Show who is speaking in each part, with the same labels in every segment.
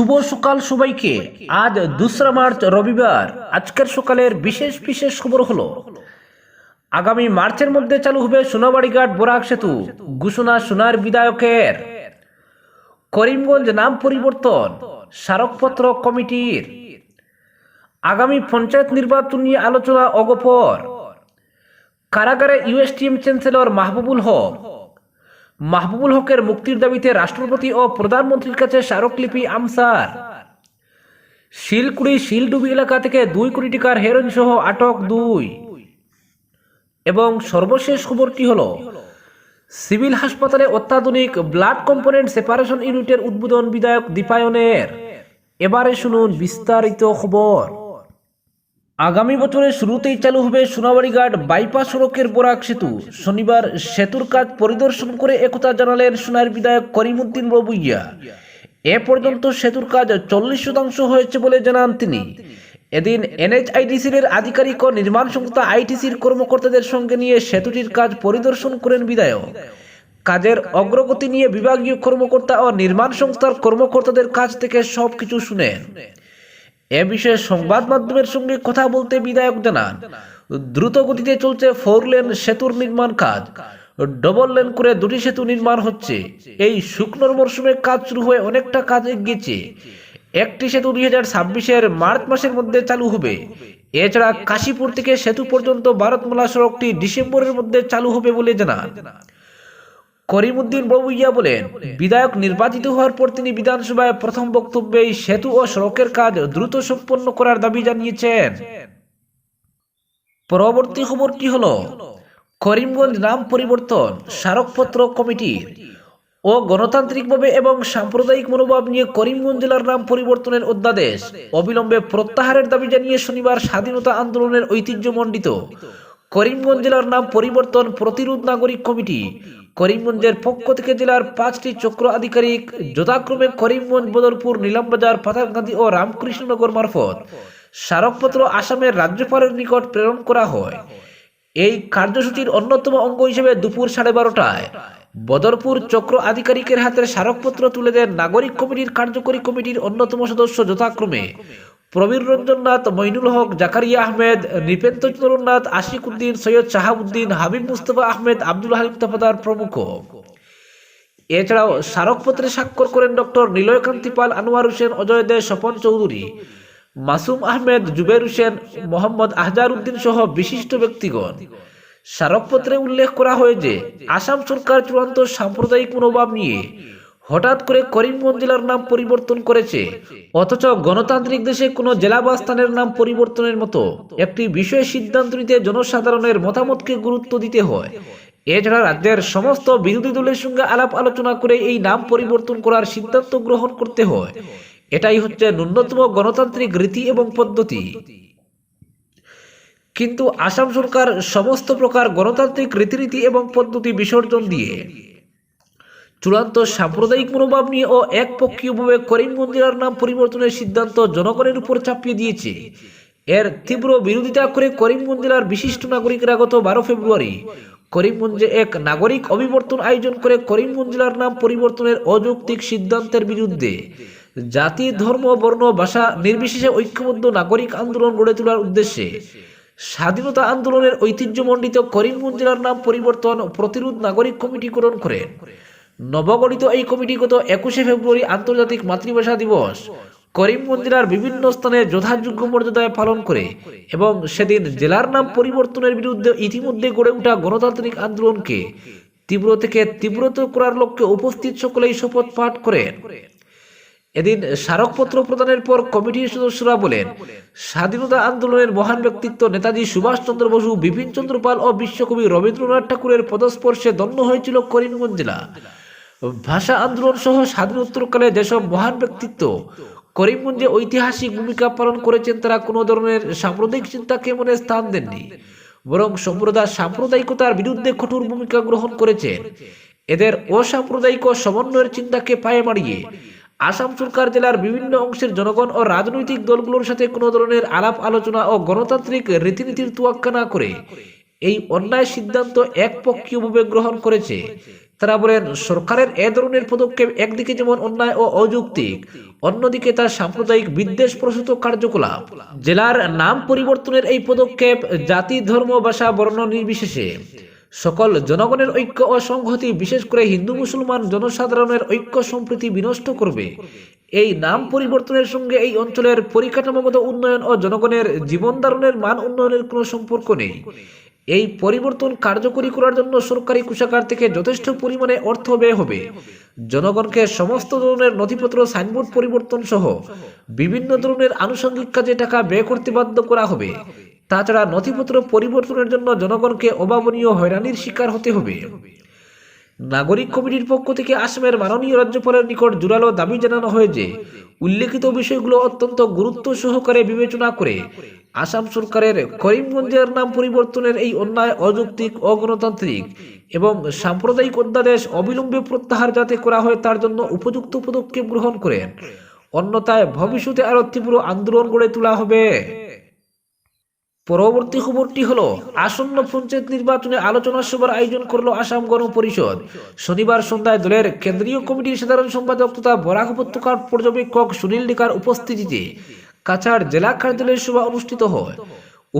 Speaker 1: শুভ সকাল সবাইকে। আজ দোসরা মার্চ, রবিবার। আজকের সকালের বিশেষ বিশেষ খবর হলো, আগামী মার্চের মধ্যে চালু হবে সোনাবাড়িঘাট বরাক সেতু। ঘোষণা সোনার বিধায়কের। করিমগঞ্জ নাম পরিবর্তন, স্মারকপত্র কমিটির। আগামী পঞ্চায়েত নির্বাচন নিয়ে আলোচনা অগপর কারাগারে ইউএসটিএম চ্যান্সেলর মাহবুবুল হক। মাহবুবুল হকের মুক্তির দাবিতে রাষ্ট্রপতি ও প্রধানমন্ত্রীর কাছে স্মারকলিপি আমসার। শিলকুড়ি শিলডুবি এলাকা থেকে দুই কোটি টাকার হেরোইন সহ আটক দুই। এবং সর্বশেষ খবরটি হল, সিভিল হাসপাতালে অত্যাধুনিক ব্লাড কম্পোনেন্ট সেপারেশন ইউনিটের উদ্বোধন বিধায়ক দীপায়নের। এবারে শুনুন বিস্তারিত খবর। আগামী বছরের শুরুতেই চালু হবে সোনাবাড়িঘাট বাইপাস সড়কের বোরাক সেতু। শনিবার সেতুর কাজ পরিদর্শন করে একথা জানালেন সোনার বিধায়ক করিমুদ্দিন বাবুইয়া এ পর্যন্ত সেতুর কাজ চল্লিশ শতাংশ হয়েছে বলে জানান তিনি। এদিন এনএইচআইডিসির এর আধিকারিক ও নির্মাণ সংস্থা আইটিসির কর্মকর্তাদের সঙ্গে নিয়ে সেতুটির কাজ পরিদর্শন করেন বিধায়ক। কাজের অগ্রগতি নিয়ে বিভাগীয় কর্মকর্তা ও নির্মাণ সংস্থার কর্মকর্তাদের কাছ থেকে সবকিছু শুনেন। এ বিষয়ে সংবাদ মাধ্যমের সঙ্গে কথা বলতে বিধায়ক জানান, দ্রুত গতিতে চলছে ফোর লেন সেতুর নির্মাণ কাজ। ডবল লেন করে দুটি সেতু নির্মাণ হচ্ছে। এই শুকনোর মরশুমে কাজ শুরু হয়ে অনেকটা কাজ এগিয়েছে। একটি সেতু দুই হাজার ছাব্বিশের মার্চ মাসের মধ্যে চালু হবে। এছাড়া কাশীপুর থেকে সেতু পর্যন্ত ভারতমালা সড়কটি ডিসেম্বরের মধ্যে চালু হবে বলে জানান। করিমুদ্দিন বাবুইয়া বলেন, বিধায়ক নির্বাচিত হওয়ার পর তিনি বিধানসভায় প্রথম বক্তব্যে সেতু ও সড়কের কাজ দ্রুত সম্পন্ন করার দাবি জানিয়েছেন। পরবর্তী খবরটি হল? করিমগঞ্জ নাম পরিবর্তন, স্মারকপত্র কমিটির ও গণতান্ত্রিকভাবে এবং সাম্প্রদায়িক মনোভাব নিয়ে করিমগঞ্জ জেলার নাম পরিবর্তনের অধ্যাদেশ অবিলম্বে প্রত্যাহারের দাবি জানিয়ে শনিবার স্বাধীনতা আন্দোলনের ঐতিহ্যমণ্ডিত করিমগঞ্জ জেলার নাম পরিবর্তন প্রতিরোধ নাগরিক কমিটি করিমগঞ্জের পক্ষ থেকে জেলার পাঁচটি চক্র আধিকারিক যথাক্রমে করিমগঞ্জ, বদরপুর নিলামবাজার পাথারকান্দি ও রামকৃষ্ণনগর মারফত স্মারকপত্র আসামের রাজ্যপালের নিকট প্রেরণ করা হয়। এই কার্যসূচির অন্যতম অঙ্গ হিসেবে দুপুর সাড়ে বারোটায় বদরপুর চক্র আধিকারিকের হাতে স্মারকপত্র তুলে দেন নাগরিক কমিটির কার্যকরী কমিটির অন্যতম সদস্য যথাক্রমে প্রবীর রঞ্জন নাথ মইনুল হক, জাকারিয়া আহমেদ, নৃপেন্দ্র চন্দ্রনাথ, আশিক উদ্দিন, সৈয়দ শাহাবুদ্দিন, হাবিব মুস্তফা আহমেদ, আব্দুল হালিম তফাদার প্রমুখ। এছাড়াও স্মারকপত্রে স্বাক্ষর করেন ডক্টর নীলয়কান্তি পাল আনোয়ার হোসেন, অজয় দে, স্বপন চৌধুরী, মাসুম আহমেদ, জুবের হোসেন, মোহাম্মদ আহজার উদ্দিন সহ বিশিষ্ট ব্যক্তিগণ। স্মারকপত্রে উল্লেখ করা হয় যে, আসাম সরকার চূড়ান্ত সাম্প্রদায়িক মনোভাব নিয়ে হঠাৎ করে করিমগঞ্জ জেলার নাম পরিবর্তন করেছে। অথচ গণতান্ত্রিক দেশে কোনো জেলা বা স্থানের নাম পরিবর্তনের মতো একটি বিষয়ে সিদ্ধান্ত নিতে জনসাধারণের মতামতকে গুরুত্ব দিতে হয়। এছাড়া রাজ্যের সমস্ত বিরোধী দলের সঙ্গে আলাপ আলোচনা করে এই নাম পরিবর্তন করার সিদ্ধান্ত গ্রহণ করতে হয়। এটাই হচ্ছে ন্যূনতম গণতান্ত্রিক রীতি এবং পদ্ধতি। কিন্তু আসাম সরকার সমস্ত প্রকার গণতান্ত্রিক রীতিনীতি এবং পদ্ধতি বিসর্জন দিয়ে চূড়ান্ত সাম্প্রদায়িক মনোভাব নিয়ে ও একপক্ষীয়ভাবে করিমগঞ্জ জেলার নাম পরিবর্তনের সিদ্ধান্ত জনগণের উপর চাপিয়ে দিয়েছে। এর তীব্র বিরোধিতা করে করিমগঞ্জ জেলার বিশিষ্ট নাগরিকরা গত বারো ফেব্রুয়ারি করিমগঞ্জে এক নাগরিক অভিবর্তন আয়োজন করে করিমগঞ্জ জেলার নাম পরিবর্তনের অযৌক্তিক সিদ্ধান্তের বিরুদ্ধে জাতি, ধর্ম, বর্ণ, ভাষা নির্বিশেষে ঐক্যবদ্ধ নাগরিক আন্দোলন গড়ে তোলার উদ্দেশ্যে স্বাধীনতা আন্দোলনের ঐতিহ্যমণ্ডিত করিমগঞ্জ জেলার নাম পরিবর্তন প্রতিরোধ নাগরিক কমিটি গঠন করেন। নবগঠিত এই কমিটি গত একুশে ফেব্রুয়ারি আন্তর্জাতিক মাতৃভাষা দিবস। করিমগঞ্জ জেলার বিভিন্ন স্থানে যথাযোগ্য মর্যাদায় পালন করে এবং সেদিন জেলার নাম পরিবর্তনের বিরুদ্ধে ইতিমধ্যে গড়ে ওঠা গণতান্ত্রিক আন্দোলনকে তীব্র থেকে তীব্রতর করার লক্ষ্যে উপস্থিত সকলেই শপথ পাঠ করেন। এদিন স্মারকপত্র প্রদানের পর কমিটির সদস্যরা বলেন, স্বাধীনতা আন্দোলনের মহান ব্যক্তিত্ব নেতাজি সুভাষচন্দ্র বসু বিপিন চন্দ্র পাল ও বিশ্বকবি রবীন্দ্রনাথ ঠাকুরের পদস্পর্শে ধন্য হয়েছিল করিমগঞ্জ জেলা ভাষা আন্দোলন সহ স্বাধীনোত্তরকালে যেসব মহান ব্যক্তিত্ব করিমগঞ্জে ঐতিহাসিক ভূমিকা পালন করেছেন, তারা কোনো ধরনের সাম্প্রদায়িক চিন্তাকে মনে স্থান দেননি, বরং সম্প্রদায় সাম্প্রদায়িকতার বিরুদ্ধে কঠোর ভূমিকা গ্রহণ করেছেন। এদের অসাম্প্রদায়িক ও সমন্বয়ের চিন্তাকে পায়ে মারিয়ে আসাম সরকার জেলার বিভিন্ন অংশের জনগণ ও রাজনৈতিক দলগুলোর সাথে কোনো ধরনের আলাপ আলোচনা ও গণতান্ত্রিক রীতিনীতির তুয়াক্কা না করে এই অন্যায় সিদ্ধান্ত একপক্ষীয়ভাবে গ্রহণ করেছে। তারা বলেন সরকারের এ ধরনের পদক্ষেপ একদিকে যেমন অন্যায় ও অযৌক্তিক, অন্যদিকে তার সাম্প্রদায়িক বিদ্বেষ প্রসূত কার্যকলাপ। জেলার নাম পরিবর্তনের এই পদক্ষেপ জাতি, ধর্ম, ভাষা, বর্ণ নির্বিশেষে। সকল জনগণের ঐক্য ও সংহতি, বিশেষ করে হিন্দু, মুসলমান, জনসাধারণের ঐক্য সম্প্রীতি বিনষ্ট করবে। এই নাম পরিবর্তনের সঙ্গে এই অঞ্চলের পরিকাঠামোগত উন্নয়ন ও জনগণের জীবন ধারণের মান উন্নয়নের কোনো সম্পর্ক নেই। এই পরিবর্তন কার্যকরী করার জন্য সরকারি কোষাগার থেকে যথেষ্ট পরিমাণে অর্থ ব্যয় হবে। জনগণকে সমস্ত ধরনের নথিপত্র, সাইনবোর্ড পরিবর্তন সহ বিভিন্ন ধরনের আনুষঙ্গিক কাজে টাকা ব্যয় করতে বাধ্য করা হবে। তাছাড়া নথিপত্র পরিবর্তনের জন্য জনগণকে অভাবনীয় হয়রানির শিকার হতে হবে। নাগরিক কমিটির পক্ষ থেকে আসামের মাননীয় রাজ্যপালের নিকট জোরালো দাবি জানানো হয় যে উল্লেখিত বিষয়গুলো অত্যন্ত গুরুত্ব সহকারে বিবেচনা করে আসাম সরকারের করিমগঞ্জের নাম পরিবর্তনের এই অন্যায় অযৌক্তিক, অগণতান্ত্রিক এবং সাম্প্রদায়িক অধ্যাদেশ অবিলম্বে প্রত্যাহার যাতে করা হয় তার জন্য উপযুক্ত পদক্ষেপ গ্রহণ করেন। অন্যথায় ভবিষ্যতে আরও তীব্র আন্দোলন গড়ে তোলা হবে। পরবর্তী খবরটি হলো, আসন্ন পঞ্চায়েত নির্বাচনে আলোচনা সভার আয়োজন করল আসাম গণ পরিষদ শনিবার সন্ধ্যায় দলের কেন্দ্রীয় কমিটির সাধারণ সম্পাদক তথা বরাক উপত্যকার পর্যবেক্ষক সুনীল ডিকার উপস্থিতিতে কাছাড় জেলা কার্যালয়ের সভা অনুষ্ঠিত হয়।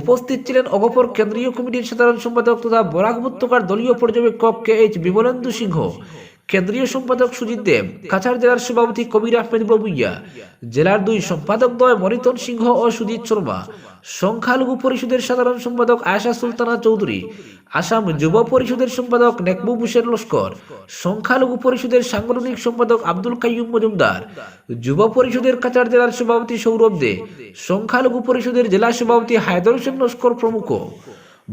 Speaker 1: উপস্থিত ছিলেন অগপর কেন্দ্রীয় কমিটির সাধারণ সম্পাদক তথা বরাক উপত্যকার দলীয় পর্যবেক্ষক কে এইচ বিমলেন্দু সিংহ। কেন্দ্রীয় সম্পাদক সুজিত দেব, কাছাড় জেলার সভাপতি কবির আহমেদ বাবুইয়া, জেলার দুই সম্পাদক দ্বয় মনিতন সিংহ ও সুজিত শর্মা, সংখ্যালঘু পরিষদের সাধারণ সম্পাদক আয়সা সুলতানা চৌধুরী, আসাম যুব পরিষদের সম্পাদক নেকবু হোসেন লস্কর, সংখ্যালঘু পরিষদের সাংগঠনিক সম্পাদক আব্দুল কাইম মজুমদার, যুব পরিষদের কাছাড় জেলার সভাপতি সৌরভ দে, সংখ্যালঘু পরিষদের জেলা সভাপতি হায়দর হোসেন লস্কর প্রমুখ।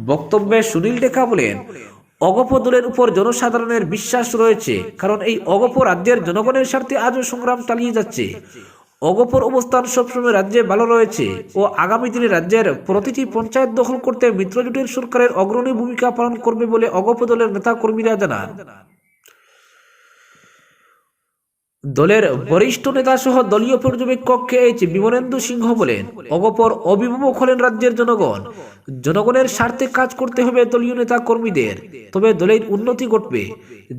Speaker 1: বক্তব্যে সুনীল ডেকা বলেন অগপ দলের উপর জনসাধারণের বিশ্বাস রয়েছে, কারণ এই অগপ রাজ্যের জনগণের স্বার্থে আজও সংগ্রাম চালিয়ে যাচ্ছে। অগপর অবস্থান সবসময় রাজ্যে ভালো রয়েছে ও আগামী দিনে রাজ্যের প্রতিটি পঞ্চায়েত দখল করতে মিত্রজোটের সরকারের অগ্রণী ভূমিকা পালন করবে বলে অগপ দলের নেতা কর্মীরা জানান। দলের বরিষ্ঠ নেতা সহ দলীয় পর্যবেক্ষক কে এইচ বিমলেন্দু সিংহ বলেন, অগপর অভিভাবক হলেন রাজ্যের জনগণ। জনগণের স্বার্থে কাজ করতে হবে দলীয় নেতা কর্মীদের তবে দলের উন্নতি ঘটবে।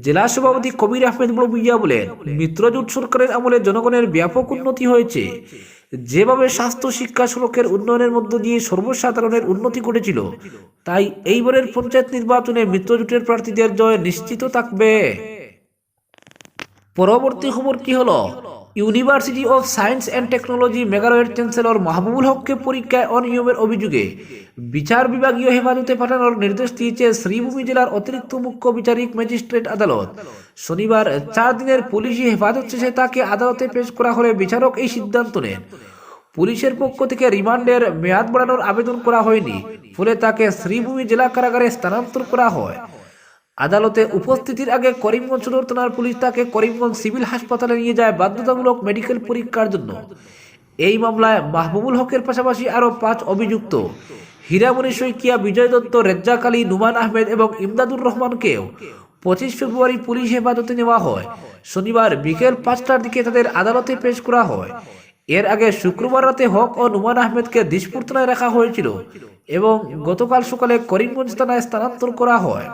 Speaker 1: জেলা সভাপতি কবির আহমেদ বড়ুইয়া বলেন মিত্রজোট সরকারের আমলে জনগণের ব্যাপক উন্নতি হয়েছে। যেভাবে স্বাস্থ্য, শিক্ষা সড়কের উন্নয়নের মধ্য দিয়ে সর্বসাধারণের উন্নতি ঘটেছিল, তাই এইবারের পঞ্চায়েত নির্বাচনে মিত্রজোটের প্রার্থীদের জয় নিশ্চিত থাকবে। পরবর্তী খবর কি হলো? University of science and technology মেঘালয়ের চ্যান্সেলর মাহবুবুল হককে পরীক্ষায় অনিয়মের অভিযোগে বিচার বিভাগীয় হেফাজতে পাঠানোর নির্দেশ দিয়েছে শ্রীভূমি জেলার অতিরিক্ত মুখ্য বিচারিক ম্যাজিস্ট্রেট আদালত। শনিবার চার দিনের পুলিশি হেফাজত শেষে তাকে আদালতে পেশ করা হলে বিচারক এই সিদ্ধান্ত নেন। পুলিশের পক্ষ থেকে রিমান্ডের মেয়াদ বাড়ানোর আবেদন করা হয়নি, ফলে তাকে শ্রীভূমি জেলা কারাগারে স্থানান্তর করা হয়। আদালতে উপস্থিতির আগে করিমগঞ্জ সদর থানার পুলিশ তাকে করিমগঞ্জ সিভিল হাসপাতালে নিয়ে যায় বাধ্যতামূলক মেডিকেল পরীক্ষার জন্য। এই মামলায় মাহবুবুল হকের পাশাপাশি আরও পাঁচ অভিযুক্ত। হীরামণি শইকিয়া, বিজয় দত্ত, রেজ্জাক আলী, নুমান আহমেদ এবং ইমদাদুর রহমানকেও পঁচিশ ফেব্রুয়ারি পুলিশ হেফাজতে নেওয়া হয়। শনিবার বিকেল পাঁচটার দিকে তাদের আদালতে পেশ করা হয়। এর আগে শুক্রবার রাতে হক ও নুমান আহমেদকে দিসপুর থানায় রাখা হয়েছিল এবং গতকাল সকালে করিমগঞ্জ থানায় স্থানান্তর করা হয়।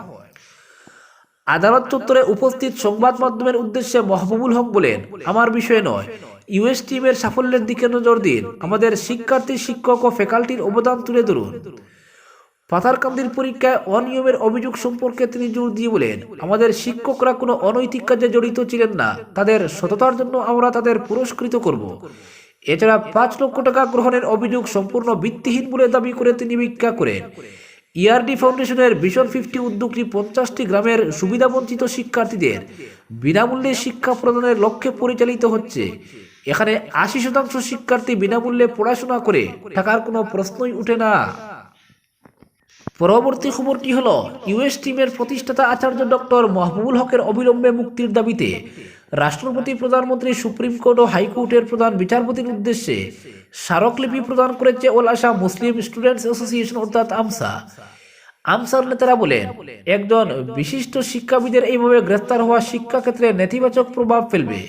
Speaker 1: আদালত চত্বরে উপস্থিত সংবাদ মাধ্যমের উদ্দেশ্যে মহবুবুল হক বলেন, আমার বিষয় নয়। ইউএস টিমের সাফল্যের দিকে নজর দিন। আমাদের শিক্ষার্থী, শিক্ষক ও ফ্যাকাল্টির অবদান তুলে ধরুন। পাথারকান্দির পরীক্ষায় অনিয়মের অভিযোগ সম্পর্কে তিনি জোর দিয়ে বলেন, আমাদের শিক্ষকরা কোনো অনৈতিক কাজে জড়িত ছিলেন না। তাদের সততার জন্য আমরা তাদের পুরস্কৃত করব। এছাড়া পাঁচ লক্ষ টাকা গ্রহণের অভিযোগ সম্পূর্ণ ভিত্তিহীন বলে দাবি করে তিনি ভিক্ষা করেন। ইআরডি ফাউন্ডেশনের ভিশন ফিফটি উদ্যোগটি পঞ্চাশটি গ্রামের সুবিধাবঞ্চিত শিক্ষার্থীদের বিনামূল্যে শিক্ষা প্রদানের লক্ষ্যে পরিচালিত হচ্ছে। এখানে আশি শতাংশ শিক্ষার্থী বিনামূল্যে পড়াশোনা করে থাকার কোনো প্রশ্নই উঠে না। পরবর্তী খবরটি হল ইউএস টিমের প্রতিষ্ঠাতা আচার্য ডক্টর মাহবুবুল হকের অবিলম্বে মুক্তির দাবিতে রাষ্ট্রপতি, প্রধানমন্ত্রী, সুপ্রিম কোর্ট ও হাইকোর্টের প্রধান বিচারপতির উদ্দেশ্যে স্মারকলিপি প্রদান করেছে ওল আসাম মুসলিম স্টুডেন্টস অ্যাসোসিয়েশন, অর্থাৎ আমসা। আমসার নেতারা বলেন, একজন বিশিষ্ট শিক্ষাবিদের এইভাবে গ্রেফতার হওয়া শিক্ষাক্ষেত্রে নেতিবাচক প্রভাব ফেলবে।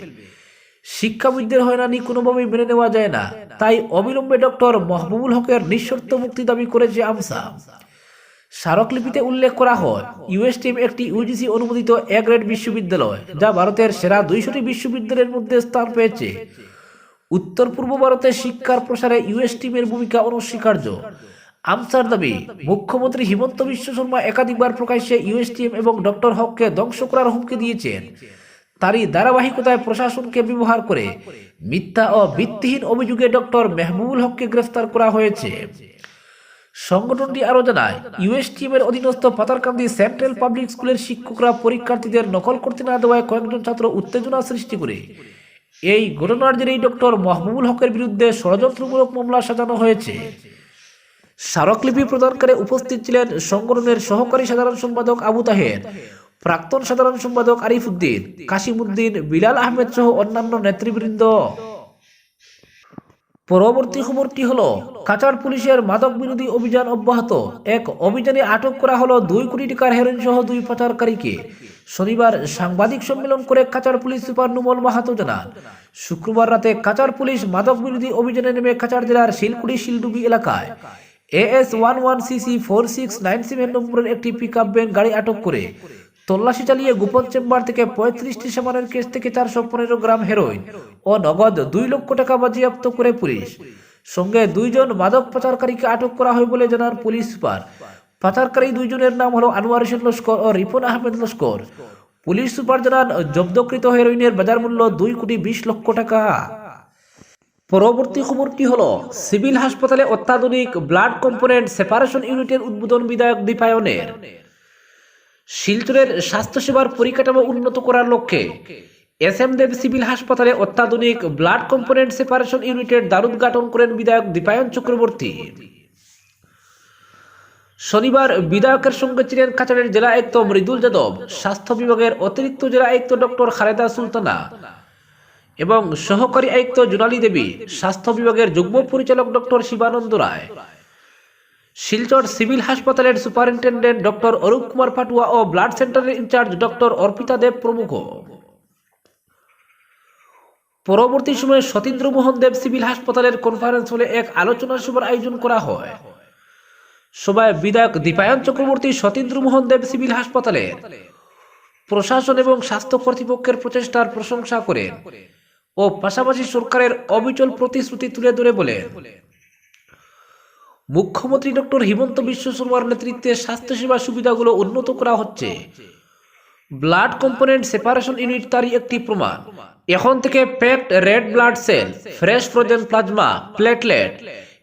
Speaker 1: শিক্ষাবিদদের হয়রানি কোনোভাবেই মেনে নেওয়া যায় না। তাই অবিলম্বে ডক্টর মাহবুবুল হকের নিঃশর্ত মুক্তি দাবি করেছে আমসা। স্মারকলিপিতে উল্লেখ করা হয়, ইউএসটিএম একটি ইউজিসি অনুমোদিত এ গ্রেড বিশ্ববিদ্যালয়, যা ভারতের সেরা দুইশোটি বিশ্ববিদ্যালয়ের মধ্যে স্থান পেয়েছে। উত্তর পূর্ব ভারতে শিক্ষার প্রসারে ইউএসটিএমের ভূমিকা অনস্বীকার্য। আমসার দাবি, মুখ্যমন্ত্রী হিমন্ত বিশ্ব শর্মা একাধিকবার প্রকাশ্যে ইউএসটিএম এবং ডক্টর হককে ধ্বংস করার হুমকি দিয়েছেন। তারই ধারাবাহিকতায় প্রশাসনকে ব্যবহার করে মিথ্যা ও ভিত্তিহীন অভিযোগে ডক্টর মেহবুবুল হককে গ্রেফতার করা হয়েছে। সংগঠনটি আরও জানায় ইউএসটিএম এর অধীনস্থ পাতারকান্দি সেন্ট্রাল পাবলিক স্কুলের শিক্ষকরা পরীক্ষার্থীদের নকল করতে না দেওয়ায় কয়েকজন ছাত্র উত্তেজনা সৃষ্টি করে। এই ঘটনার জেরেই ডক্টর মাহবুবুল হকের বিরুদ্ধে ষড়যন্ত্রমূলক মামলা সাজানো হয়েছে। স্মারকলিপি প্রদানকারে উপস্থিত ছিলেন সংগঠনের সহকারী সাধারণ সম্পাদক আবু তাহের, প্রাক্তন সাধারণ সম্পাদক আরিফ উদ্দিন, কাশিম উদ্দিন, বিলাল আহমেদ সহ অন্যান্য নেতৃবৃন্দ। পরবর্তী খবরটি হল কাচার পুলিশের মাদক বিরোধী অভিযান অব্যাহত। এক অভিযানে আটক করা হলো দুই কোটি টাকার হেরোইন সহ দুই পাচারকারীকে শনিবার সাংবাদিক সম্মেলন করে কাচার পুলিশ সুপার নুমল মাহাতো জানান, শুক্রবার রাতে কাচার পুলিশ মাদক বিরোধী অভিযানে নেমে কাচার জেলার শিলকুড়ি, শিলডুবি এলাকায় AS one one CC four six nine seven নম্বরের একটি পিক আপ ভ্যান গাড়ি আটক করে তল্লাশি চালিয়ে গোপন চেম্বার থেকে পঁয়ত্রিশটি সামানের কেস থেকে চারশো পনেরো গ্রাম হেরোইন ও নগদ দুই লক্ষ টাকা বাজেয়াপ্ত করে পুলিশ। সঙ্গে দুইজন মাদক পাচারকারীকে আটক করা হয় বলে জানান পুলিশ সুপার। পাচারকারী দুইজনের নাম হলো আনোয়ার হোসেন লস্কর ও রিপন আহমেদ লস্কর। পুলিশ সুপার জানান, জব্দকৃত হেরোইনের বাজার মূল্য দুই কোটি বিশ লক্ষ টাকা। পরবর্তী খবরটি হল, সিভিল হাসপাতালে অত্যাধুনিক ব্লাড কম্পোনেন্ট সেপারেশন ইউনিটের উদ্বোধন বিধায়ক দীপায়নের। শিলচরের স্বাস্থ্যসেবার পরিকাঠামো উন্নত করার লক্ষ্যে এস এম দেব সিভিল হাসপাতালে অত্যাধুনিক ব্লাড কম্পোনেন্ট সেপারেশন ইউনিটের দ্বারুদ্ঘাটন করেন বিধায়ক দীপায়ন চক্রবর্তী। শনিবার বিধায়কের সঙ্গে ছিলেন কাছাড়ের জেলা আয়ুক্ত মৃদুল যাদব, স্বাস্থ্য বিভাগের অতিরিক্ত জেলা আয়ুক্ত ডক্টর খালেদা সুলতানা এবং সহকারী আয়ুক্ত জোনালী দেবী, স্বাস্থ্য বিভাগের যুগ্ম পরিচালক ডক্টর শিবানন্দ রায়। শিলচর সিভিল হাসপাতালের সুপারিনটেন্ডেন্ট ডক্টর অরূপ কুমার পাটুয়া ও ব্লাড সেন্টারের ইনচার্জ ডক্টর অর্পিতা দেব প্রমুখ। পরবর্তী সময়ে সতীন্দ্র মোহন দেব সিভিল হাসপাতালের কনফারেন্স হলে এক আলোচনা সভার আয়োজন করা হয়। সভায় বিধায়ক দীপায়ন চক্রবর্তী, সতীন্দ্র মোহন দেব সিভিল হাসপাতালের প্রশাসন এবং স্বাস্থ্য কর্তৃপক্ষের প্রচেষ্টার প্রশংসা করেন ও পাশাপাশি সরকারের অবিচল প্রতিশ্রুতি তুলে ধরে বলেন। মুখ্যমন্ত্রী ডক্টর হিমন্ত বিশ্ব শর্মার নেতৃত্বে স্বাস্থ্যসেবা সুবিধাগুলো উন্নত করা হচ্ছে। ব্লাড কম্পোনেন্ট সেপারেশন ইউনিট তারই একটি প্রমাণ। এখন থেকে packed red blood cell, fresh frozen plasma, platelet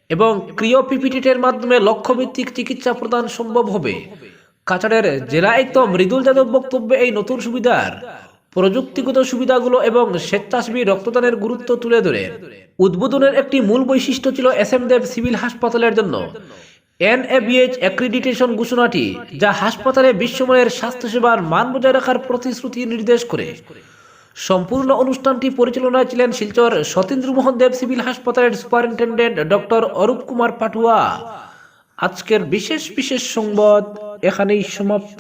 Speaker 1: এবং ক্রিওপিপিটিটের মাধ্যমে লক্ষ্যভিত্তিক চিকিৎসা প্রদান সম্ভব হবে। কাছাড়ের জেলা আয়ুক্ত মৃদুল যাদব বক্তব্যে এই নতুন সুবিধার প্রযুক্তিগত সুবিধাগুলো এবং স্বেচ্ছাসেবী রক্তদানের গুরুত্ব তুলে ধরে। উদ্বোধনের একটি মূল বৈশিষ্ট্য ছিল এস এম দেব সিভিল হাসপাতালের জন্য। এনএবিএইচ অ্যাক্রিডিটেশন ঘোষণাটি, যা হাসপাতালে বিশ্বমানের স্বাস্থ্যসেবার মান বজায় রাখার প্রতিশ্রুতি নির্দেশ করে। সম্পূর্ণ অনুষ্ঠানটি পরিচালনায় ছিলেন শিলচর সতীন্দ্র মোহন দেব সিভিল হাসপাতালের সুপারিনটেন্ডেন্ট ডক্টর অরূপ কুমার পাটুয়া। আজকের বিশেষ বিশেষ সংবাদ এখানেই সমাপ্ত।